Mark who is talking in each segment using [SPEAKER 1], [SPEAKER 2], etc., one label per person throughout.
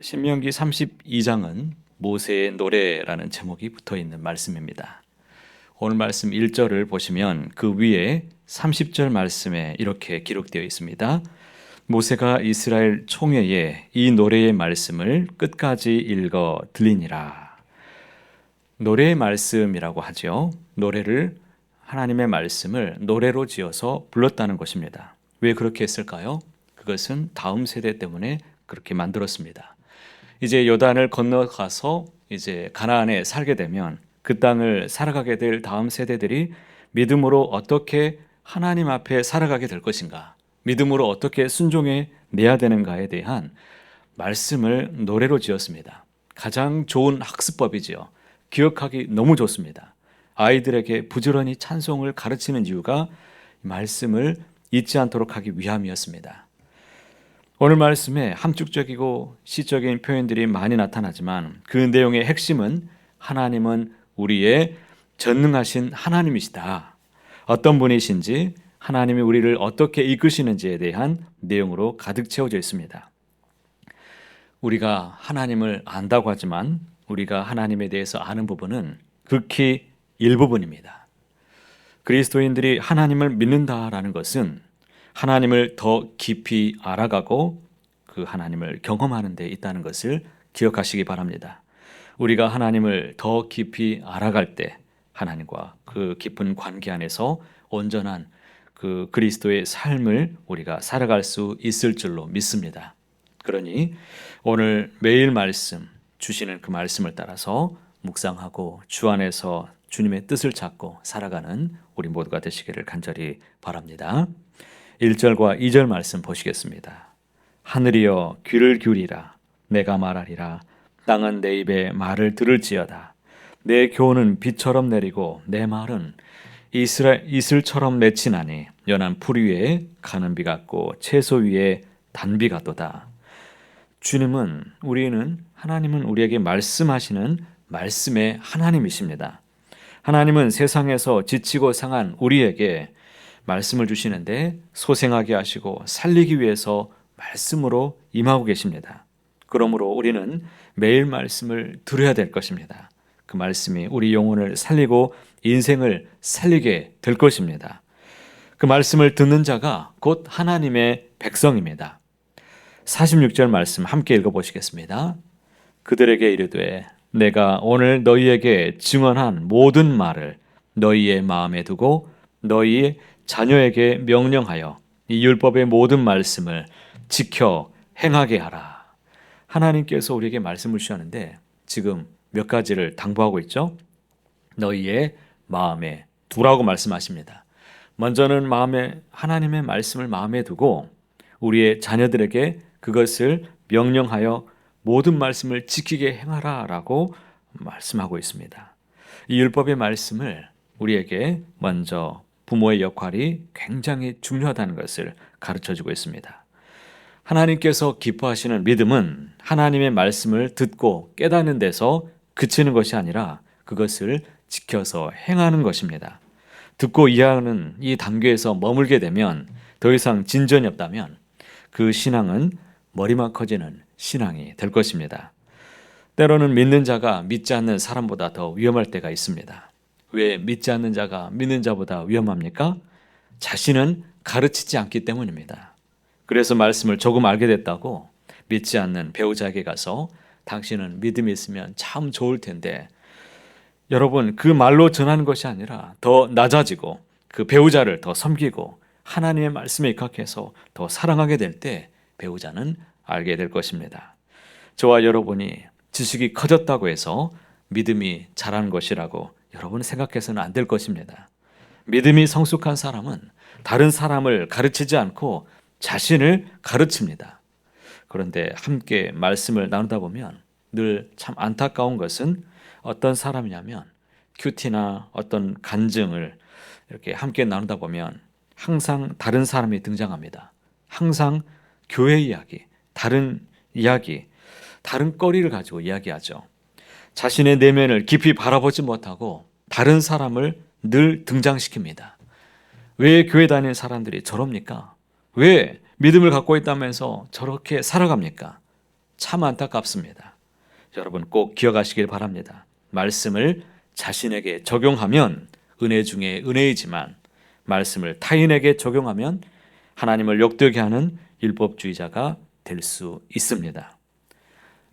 [SPEAKER 1] 신명기 32장은 모세의 노래라는 제목이 붙어 있는 말씀입니다. 오늘 말씀 1절을 보시면 그 위에 30절 말씀에 이렇게 기록되어 있습니다. 모세가 이스라엘 총회에 이 노래의 말씀을 끝까지 읽어 들리니라. 노래의 말씀이라고 하죠. 노래를 하나님의 말씀을 노래로 지어서 불렀다는 것입니다. 왜 그렇게 했을까요? 그것은 다음 세대 때문에 그렇게 만들었습니다. 이제 요단을 건너가서 이제 가나안에 살게 되면 그 땅을 살아가게 될 다음 세대들이 믿음으로 어떻게 하나님 앞에 살아가게 될 것인가, 믿음으로 어떻게 순종해 내야 되는가에 대한 말씀을 노래로 지었습니다. 가장 좋은 학습법이지요. 기억하기 너무 좋습니다. 아이들에게 부지런히 찬송을 가르치는 이유가 말씀을 잊지 않도록 하기 위함이었습니다. 오늘 말씀에 함축적이고 시적인 표현들이 많이 나타나지만 그 내용의 핵심은 하나님은 우리의 전능하신 하나님이시다. 어떤 분이신지 하나님이 우리를 어떻게 이끄시는지에 대한 내용으로 가득 채워져 있습니다. 우리가 하나님을 안다고 하지만 우리가 하나님에 대해서 아는 부분은 극히 일부분입니다. 그리스도인들이 하나님을 믿는다라는 것은 하나님을 더 깊이 알아가고 그 하나님을 경험하는 데 있다는 것을 기억하시기 바랍니다. 우리가 하나님을 더 깊이 알아갈 때 하나님과 그 깊은 관계 안에서 온전한 그 그리스도의 삶을 우리가 살아갈 수 있을 줄로 믿습니다. 그러니 오늘 매일 말씀 주시는 그 말씀을 따라서 묵상하고 주 안에서 주님의 뜻을 찾고 살아가는 우리 모두가 되시기를 간절히 바랍니다. 1절과 2절 말씀 보시겠습니다. 하늘이여 귀를 기울이라 내가 말하리라 땅은 내 입에 말을 들을지어다 내 교훈은 비처럼 내리고 내 말은 이스라 이슬처럼 맺히나니 연한 풀 위에 가는 비 같고 채소 위에 단비 같도다. 주님은 우리는 하나님은 우리에게 말씀하시는 말씀의 하나님이십니다. 하나님은 세상에서 지치고 상한 우리에게 말씀을 주시는데 소생하게 하시고 살리기 위해서 말씀으로 임하고 계십니다. 그러므로 우리는 매일 말씀을 들어야 될 것입니다. 그 말씀이 우리 영혼을 살리고 인생을 살리게 될 것입니다. 그 말씀을 듣는 자가 곧 하나님의 백성입니다. 46절 말씀 함께 읽어보시겠습니다. 그들에게 이르되 내가 오늘 너희에게 증언한 모든 말을 너희의 마음에 두고 너희의 자녀에게 명령하여 이 율법의 모든 말씀을 지켜 행하게 하라. 하나님께서 우리에게 말씀을 주셨는데 지금 몇 가지를 당부하고 있죠. 너희의 마음에 두라고 말씀하십니다. 먼저는 마음에 하나님의 말씀을 마음에 두고 우리의 자녀들에게 그것을 명령하여 모든 말씀을 지키게 행하라라고 말씀하고 있습니다. 이 율법의 말씀을 우리에게 먼저 부모의 역할이 굉장히 중요하다는 것을 가르쳐 주고 있습니다. 하나님께서 기뻐하시는 믿음은 하나님의 말씀을 듣고 깨닫는 데서 그치는 것이 아니라 그것을 지켜서 행하는 것입니다. 듣고 이해하는 이 단계에서 머물게 되면 더 이상 진전이 없다면 그 신앙은 머리만 커지는 신앙이 될 것입니다. 때로는 믿는 자가 믿지 않는 사람보다 더 위험할 때가 있습니다. 왜 믿지 않는 자가 믿는 자보다 위험합니까? 자신은 가르치지 않기 때문입니다. 그래서 말씀을 조금 알게 됐다고 믿지 않는 배우자에게 가서 당신은 믿음이 있으면 참 좋을 텐데 여러분 그 말로 전하는 것이 아니라 더 낮아지고 그 배우자를 더 섬기고 하나님의 말씀에 입각해서 더 사랑하게 될 때 배우자는 알게 될 것입니다. 저와 여러분이 지식이 커졌다고 해서 믿음이 자란 것이라고 여러분 생각해서는 안 될 것입니다. 믿음이 성숙한 사람은 다른 사람을 가르치지 않고 자신을 가르칩니다. 그런데 함께 말씀을 나누다 보면 늘 참 안타까운 것은 어떤 사람이냐면 큐티나 어떤 간증을 이렇게 함께 나누다 보면 항상 다른 사람이 등장합니다. 항상 교회 이야기, 다른 이야기, 다른 거리를 가지고 이야기하죠. 자신의 내면을 깊이 바라보지 못하고 다른 사람을 늘 등장시킵니다. 왜 교회 다니는 사람들이 저럽니까? 왜 믿음을 갖고 있다면서 저렇게 살아갑니까? 참 안타깝습니다. 여러분 꼭 기억하시길 바랍니다. 말씀을 자신에게 적용하면 은혜 중에 은혜이지만 말씀을 타인에게 적용하면 하나님을 욕되게 하는 율법주의자가 될 수 있습니다.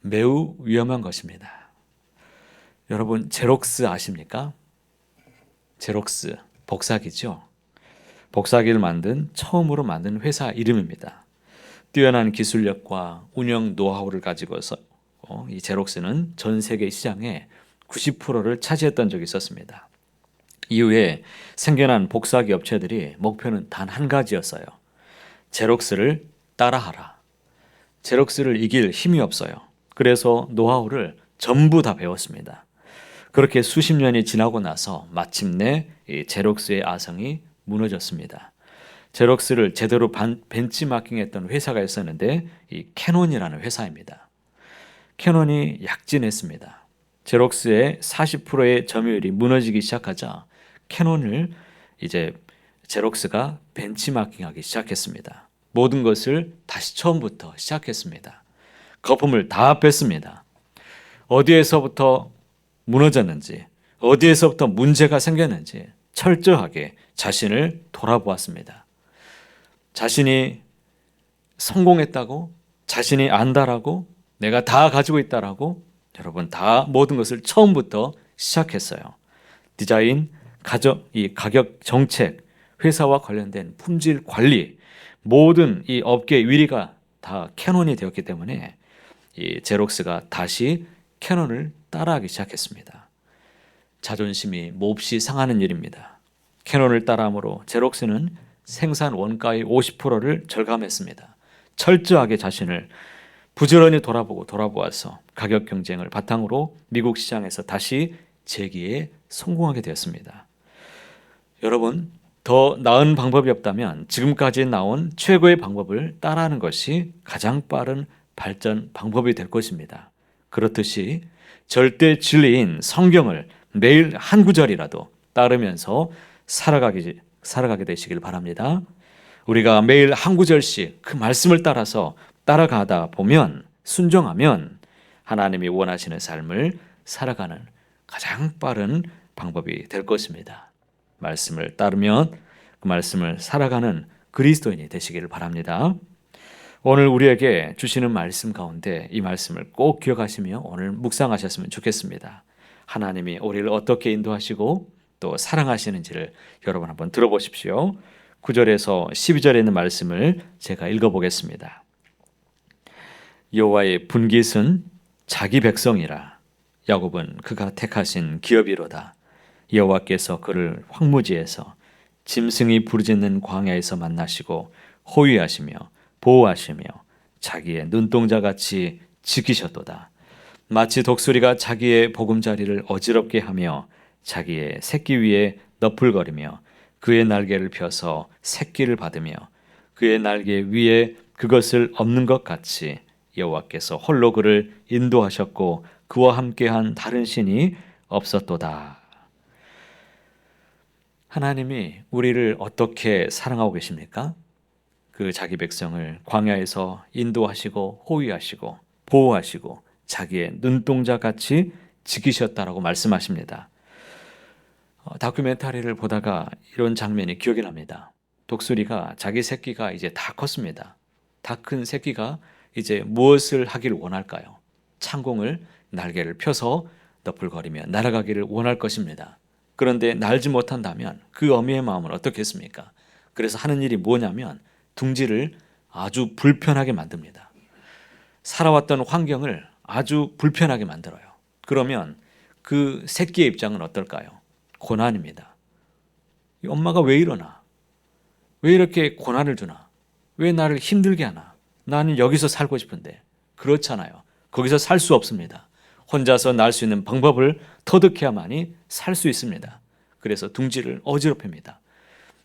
[SPEAKER 1] 매우 위험한 것입니다. 여러분 제록스 아십니까? 제록스 복사기죠. 복사기를 만든 처음으로 만든 회사 이름입니다. 뛰어난 기술력과 운영 노하우를 가지고서 어, 이 제록스는 전 세계 시장의 90%를 차지했던 적이 있었습니다. 이후에 생겨난 복사기 업체들이 목표는 단 한 가지였어요. 제록스를 따라하라. 제록스를 이길 힘이 없어요. 그래서 노하우를 전부 다 배웠습니다. 그렇게 수십 년이 지나고 나서 마침내 이 제록스의 아성이 무너졌습니다. 제록스를 제대로 반, 벤치마킹했던 회사가 있었는데 이 캐논이라는 회사입니다. 캐논이 약진했습니다. 제록스의 40%의 점유율이 무너지기 시작하자 캐논을 이제 제록스가 벤치마킹하기 시작했습니다. 모든 것을 다시 처음부터 시작했습니다. 거품을 다 뺐습니다. 어디에서부터 무너졌는지, 어디에서부터 문제가 생겼는지 철저하게 자신을 돌아보았습니다. 자신이 성공했다고, 자신이 안다라고, 내가 다 가지고 있다라고, 여러분 다 모든 것을 처음부터 시작했어요. 디자인, 가격, 이 가격 정책, 회사와 관련된 품질 관리, 모든 이 업계 위리가 다 캐논이 되었기 때문에 이 제록스가 다시 캐논을 따라하기 시작했습니다. 자존심이 몹시 상하는 일입니다. 캐논을 따라함으로 제록스는 생산 원가의 50%를 절감했습니다. 철저하게 자신을 부지런히 돌아보고 돌아보아서 가격 경쟁을 바탕으로 미국 시장에서 다시 재기에 성공하게 되었습니다. 여러분, 더 나은 방법이 없다면 지금까지 나온 최고의 방법을 따라하는 것이 가장 빠른 발전 방법이 될 것입니다. 그렇듯이 절대 진리인 성경을 매일 한 구절이라도 따르면서 살아가기, 살아가게 되시길 바랍니다. 우리가 매일 한 구절씩 그 말씀을 따라서 따라가다 보면 순종하면 하나님이 원하시는 삶을 살아가는 가장 빠른 방법이 될 것입니다. 말씀을 따르면 그 말씀을 살아가는 그리스도인이 되시기를 바랍니다. 오늘 우리에게 주시는 말씀 가운데 이 말씀을 꼭 기억하시며 오늘 묵상하셨으면 좋겠습니다. 하나님이 우리를 어떻게 인도하시고 또 사랑하시는지를 여러분 한번 들어보십시오. 9절에서 12절에 있는 말씀을 제가 읽어보겠습니다. 여호와의 분깃은 자기 백성이라 야곱은 그가 택하신 기업이로다. 여호와께서 그를 황무지에서 짐승이 부르짖는 광야에서 만나시고 호위하시며 보호하시며 자기의 눈동자 같이 지키셨도다. 마치 독수리가 자기의 보금자리를 어지럽게 하며 자기의 새끼 위에 너풀거리며 그의 날개를 펴서 새끼를 받으며 그의 날개 위에 그것을 없는 것 같이 여호와께서 홀로 그를 인도하셨고 그와 함께한 다른 신이 없었도다. 하나님이 우리를 어떻게 사랑하고 계십니까? 그 자기 백성을 광야에서 인도하시고 호위하시고 보호하시고 자기의 눈동자 같이 지키셨다라고 말씀하십니다. 어, 다큐멘터리를 보다가 이런 장면이 기억이 납니다. 독수리가 자기 새끼가 이제 다 컸습니다. 다 큰 새끼가 이제 무엇을 하기를 원할까요? 창공을 날개를 펴서 너풀거리며 날아가기를 원할 것입니다. 그런데 날지 못한다면 그 어미의 마음은 어떻겠습니까? 그래서 하는 일이 뭐냐면 둥지를 아주 불편하게 만듭니다. 살아왔던 환경을 아주 불편하게 만들어요. 그러면 그 새끼의 입장은 어떨까요? 고난입니다. 엄마가 왜 이러나? 왜 이렇게 고난을 주나? 왜 나를 힘들게 하나? 나는 여기서 살고 싶은데. 그렇잖아요. 거기서 살 수 없습니다. 혼자서 날 수 있는 방법을 터득해야만이 살 수 있습니다. 그래서 둥지를 어지럽힙니다.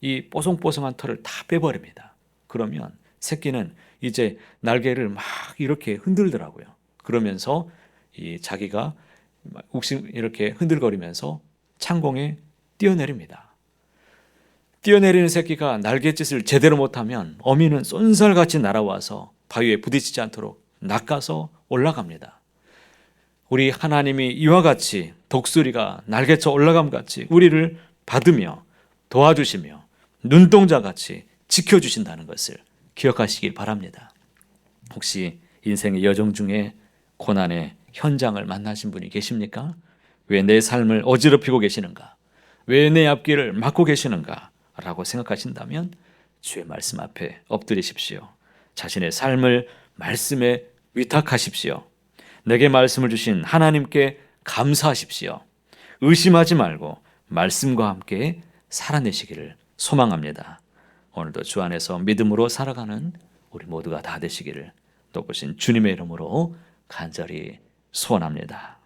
[SPEAKER 1] 이 뽀송뽀송한 털을 다 빼버립니다. 그러면 새끼는 이제 날개를 막 이렇게 흔들더라고요. 그러면서 이 자기가 욱신 이렇게 흔들거리면서 창공에 뛰어내립니다. 뛰어내리는 새끼가 날갯짓을 제대로 못하면 어미는 쏜살같이 날아와서 바위에 부딪히지 않도록 낚아서 올라갑니다. 우리 하나님이 이와 같이 독수리가 날개쳐 올라감 같이 우리를 받으며 도와주시며 눈동자 같이 지켜주신다는 것을 기억하시길 바랍니다. 혹시 인생의 여정 중에 고난의 현장을 만나신 분이 계십니까? 왜 내 삶을 어지럽히고 계시는가? 왜 내 앞길을 막고 계시는가? 라고 생각하신다면 주의 말씀 앞에 엎드리십시오. 자신의 삶을 말씀에 위탁하십시오. 내게 말씀을 주신 하나님께 감사하십시오. 의심하지 말고 말씀과 함께 살아내시기를 소망합니다. 오늘도 주 안에서 믿음으로 살아가는 우리 모두가 다 되시기를 또 보신 주님의 이름으로 간절히 소원합니다.